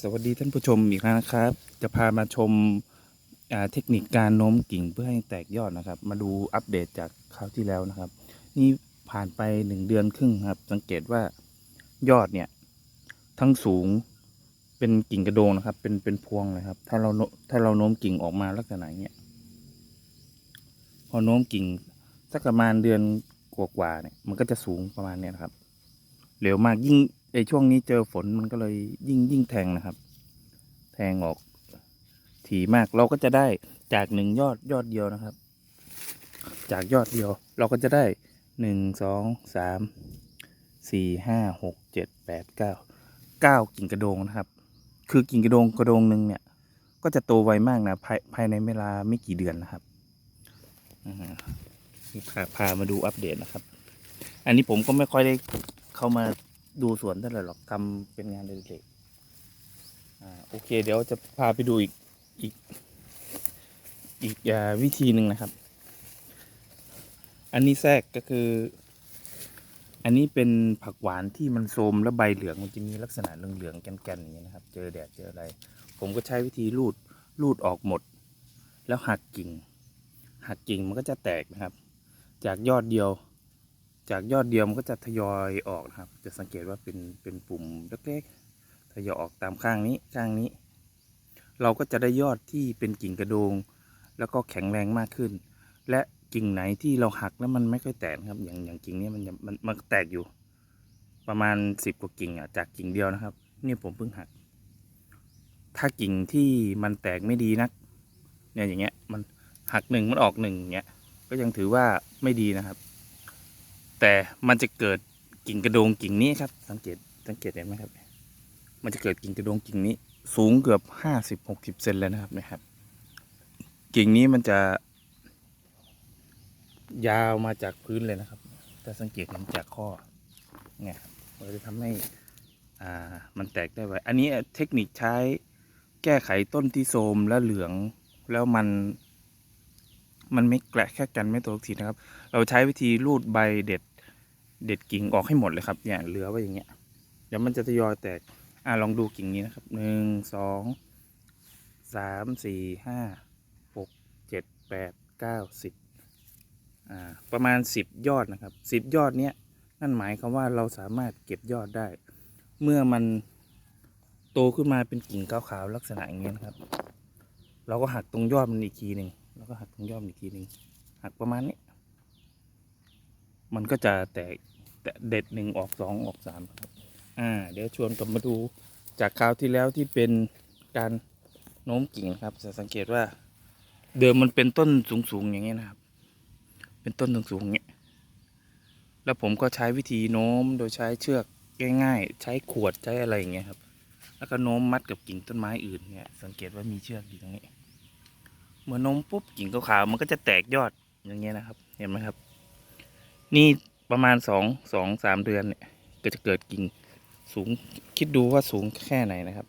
สวัสดีท่านผู้ชมอีกครั้งนะครับ จะพามาชมาเทคนิคการโน้มกิ่งเพื่อให้แตกยอดนะครับ มาดูอัปเดตจากคราวที่แล้วนะครับ นี่ผ่านไปหนึ่งเดือนครึ่งครับ สังเกตว่ายอดเนี่ย ทั้งสูงเป็นกิ่งกระโดงนะครับ เป็นเป็นพวงเลยครับ ถ้าเราถ้าเราโน้มกิ่งออกมาลักษณะเนี้ยพอโน้มกิ่งสักประมาณเดือนกว่าๆเนี่ยมันก็จะสูงประมาณเนี้ยนะครับเร็วมากยิ่ง ไอช่วงนี้เจอฝนมันก็เลยยิ่งยิ่งแทงนะครับ แทงออกถี่มากเราก็จะได้จากหนึ่งยอดยอดเดียวนะครับ จากยอดเดียว เราก็จะได้หนึ่งสองสามสี่ห้าหกเจ็ดแปดเก้าเก้ากิ่งกระโดงนะครับ คือกิ่งกระโดงกระโดงหนึ่งเนี่ย ก็จะโตไวมากนะภายภายในเวลาไม่กี่เดือนนะครับอ่านี่พาพามาดูอัปเดตนะครับ อันนี้ผมก็ไม่ค่อยได้เข้ามา ดูสวนเท่าไหร่หรอกทำเป็นงานเล็กๆอ่าโอเค เดี๋ยวจะพาไปดูอีกอีก อีกอวิธีหนึ่งนะครับ อันนี้แทรกก็คือ อันนี้เป็นผักหวานที่มันโทมแล้วใบเหลืองมันจะมีลักษณะเหลืองๆแก่นๆอย่างนี้นะครับ เจอแดดเจออะไร ผมก็ใช้วิธีรูดรูดออกหมด แล้วหักกิ่ง หักกิ่งมันก็จะแตกนะครับ จากยอดเดียว จากยอดเดียวมันก็จะทยอยออกนะครับ จะสังเกตว่าเป็นเป็นปุ่มเล็กๆทยอยออกตามข้างนี้ข้างนี้ เราก็จะได้ยอดที่เป็นกิ่งกระโดง แล้วก็แข็งแรงมากขึ้น และกิ่งไหนที่เราหักแล้วมันไม่ค่อยแตกครับ อย่างอย่างกิ่งนี้มันมันมันแตกอยู่ ประมาณสิบกว่ากิ่งอะจากกิ่งเดียวนะครับนี่ผมเพิ่งหัก ถ้ากิ่งที่มันแตกไม่ดีนัก เนี่ยอย่างเงี้ยมันหักหนึ่งมันออกหนึ่งเงี้ยก็ยังถือว่าไม่ดีนะครับ แต่มันจะเกิดกิ่งกระโดงกิ่งนี้ครับ สังเกตสังเกตเห็นไหมครับ มันจะเกิดกิ่งกระโดงกิ่งนี้ สูงเกือบห้าสิบหกสิบเซนเลยนะครับนะครับ กิ่งนี้มันจะ ยาวมาจากพื้นเลยนะครับถ้าสังเกตมันจากข้อเนี่ยครับมันจะทำให้อ่ามันแตกได้ไวอันนี้เทคนิคใช้แก้ไขต้นที่โทมและเหลืองแล้วมันมันไม่แกละแค่กันไม่โตทุกทีนะครับ เราใช้วิธีรูดใบเด็ด เด็ดกิ่งออกให้หมดเลยครับเนี่ยเหลือไว้อย่างเงี้ยเดี๋ยวมันจะทยอยแตกอ่าลองดูกิ่งนี้นะครับหนึ่งสองสามสี่ห้าหกเจ็ดแปดเก้าสิบอ่าประมาณสิบยอดนะครับสิบยอดเนี้ยนั่นหมายความว่าเราสามารถเก็บยอดได้ เมื่อมันโตขึ้นมาเป็นกิ่งขาวๆลักษณะอย่างเงี้ยนะครับ เราก็หักตรงยอดมันอีกทีหนึ่งแล้วก็หักตรงยอดอีกทีหนึ่งหักประมาณนี้ มันก็จะแตกเด็ดหนึ่งออกสองออกสามครับ อ่า เดี๋ยวชวนกลับมาดูจากคราวที่แล้วที่เป็นการโน้มกิ่งครับ จะสังเกตว่า เดิมมันเป็นต้นสูงๆอย่างเงี้ยนะครับ เป็นต้นสูงๆอย่างเงี้ย แล้วผมก็ใช้วิธีโน้มโดยใช้เชือกง่ายๆ ใช้ขวดใช้อะไรอย่างเงี้ยครับ แล้วก็โน้มมัดกับกิ่งต้นไม้อื่นเนี่ยสังเกตว่ามีเชือกอยู่ตรงนี้ เมื่อโน้มปุ๊บกิ่งขาวๆมันก็จะแตกยอดอย่างเงี้ยนะครับ เห็นไหมครับ นี่ประมาณสองสองสามเดือนเนี่ยก็จะเกิดกิ่งสูงคิดดูว่าสูงแค่ไหนนะครับ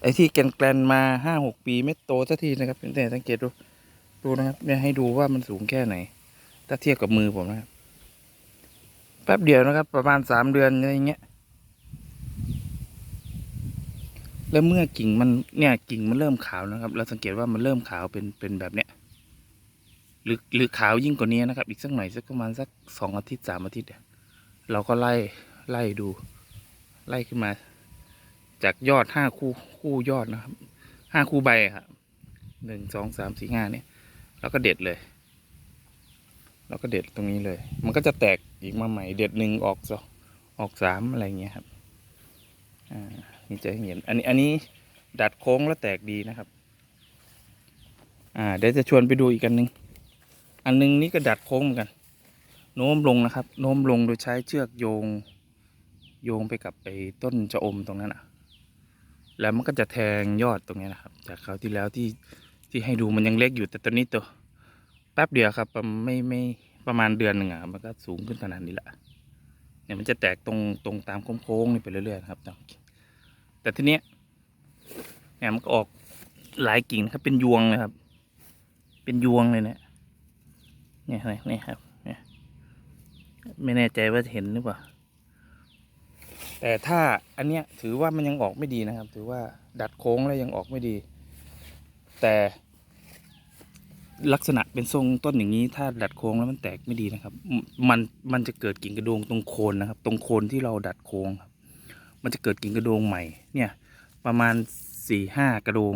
ไอ้ที่แกนแกลนมาห้าหกปีไม่โตสักทีนะครับแต่สังเกตดูดูนะครับเนี่ยให้ดูว่ามันสูงแค่ไหน ถ้าเทียบกับมือผมนะครับ แป๊บเดียวนะครับ ประมาณสามเดือนอะไรอย่างเงี้ยแล้วเมื่อกิ่งมันเนี่ยกิ่งมันเริ่มขาวนะครับ เราสังเกตว่ามันเริ่มขาวเป็นเป็นแบบเนี้ย หรือหรือขาวยิ่งกว่านี้นะครับ อีกสักหน่อยสักประมาณสักสองอาทิตย์สามอาทิตย์เนี่ยเราก็ไล่ไล่ดู ไล่ขึ้นมา จากยอดห้าคู่คู่ยอดนะครับห้าคู่ใบครับหนึ่งสองสามสี่ห้าเนี่ยแล้วก็เด็ดเลยแล้วก็เด็ดตรงนี้เลย มันก็จะแตกอีกมาใหม่ เด็ดหนึ่งออกสองออกสามอะไรเงี้ยครับ อ่า นี่จะเห็น อันนี้ อันนี้ดัดโค้งแล้วแตกดีนะครับ อ่า เดี๋ยวจะชวนไปดูอีกอันหนึ่ง อันหนึงนี่ก็ดัดโค้งเหมือนกัน โน้มลงนะครับ โน้มลงโดยใช้เชือกโยง โยงไปกับไอ้ต้นจะอมตรงนั้นอะ แล้วมันก็จะแทงยอดตรงนี้นะครับ จากคราวที่แล้วที่ที่ให้ดูมันยังเล็กอยู่แต่ตอนนี้ตัวแป๊บเดียวครับประมาณไม่ไม่ประมาณเดือนหนึ่งอะมันก็สูงขึ้นขนาดนี้ละเนี่ยมันจะแตกตรงตรงตามโค้งๆนี่ไปเรื่อยๆครับแต่ทีเนี้ยเนี่ยมันก็ออกหลายกิ่งครับเป็นยวงเลยครับ เป็นยวงเลยเนี่ย นี่ยนี่ครับเนี่ยไม่แน่ใจว่าจะเห็นหรือเปล่า แต่ถ้าอันเนี้ยถือว่ามันยังออกไม่ดีนะครับ ถือว่าดัดโค้งแล้วยังออกไม่ดี แต่ลักษณะเป็นทรงต้นอย่างนี้ ถ้าดัดโค้งแล้วมันแตกไม่ดีนะครับ มันมันจะเกิดกิ่งกระโดงตรงโคนนะครับ ตรงโคนที่เราดัดโค้งครับ มันจะเกิดกิ่งกระโดงใหม่ เนี่ย ประมาณสี่ห้ากระโดง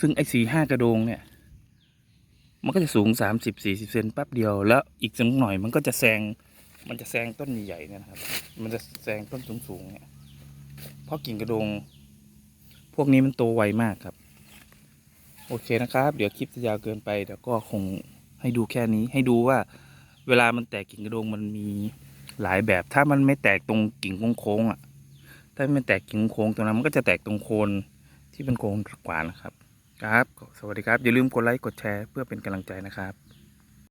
ซึ่งไอ้สี่ห้ากระโดงเนี่ย มันก็จะสูงสามสิบสี่สิบเซนแป๊บเดียวแล้วอีกสักหน่อยมันก็จะแซงมันจะแซงต้นใหญ่ๆเนี่ยนะครับ มันจะแซงต้นสูงๆเนี่ยเพราะกิ่งกระโดง พวกนี้มันโตไวมากครับ โอเคนะครับ เดี๋ยวคลิปจะยาวเกินไปเดี๋ยวก็คงให้ดูแค่นี้ให้ดูว่าเวลามันแตกกิ่งกระโดงมันมีหลายแบบถ้ามันไม่แตกตรงกิ่งโค้งๆอะ ถ้ามันแตกกิ่งโค้งตรงนั้นมันก็จะแตกตรงโคนที่เป็นโค้งกว่านะครับ ครับ สวัสดีครับ อย่าลืมกดไลค์ กดแชร์ เพื่อเป็นกำลังใจนะครับ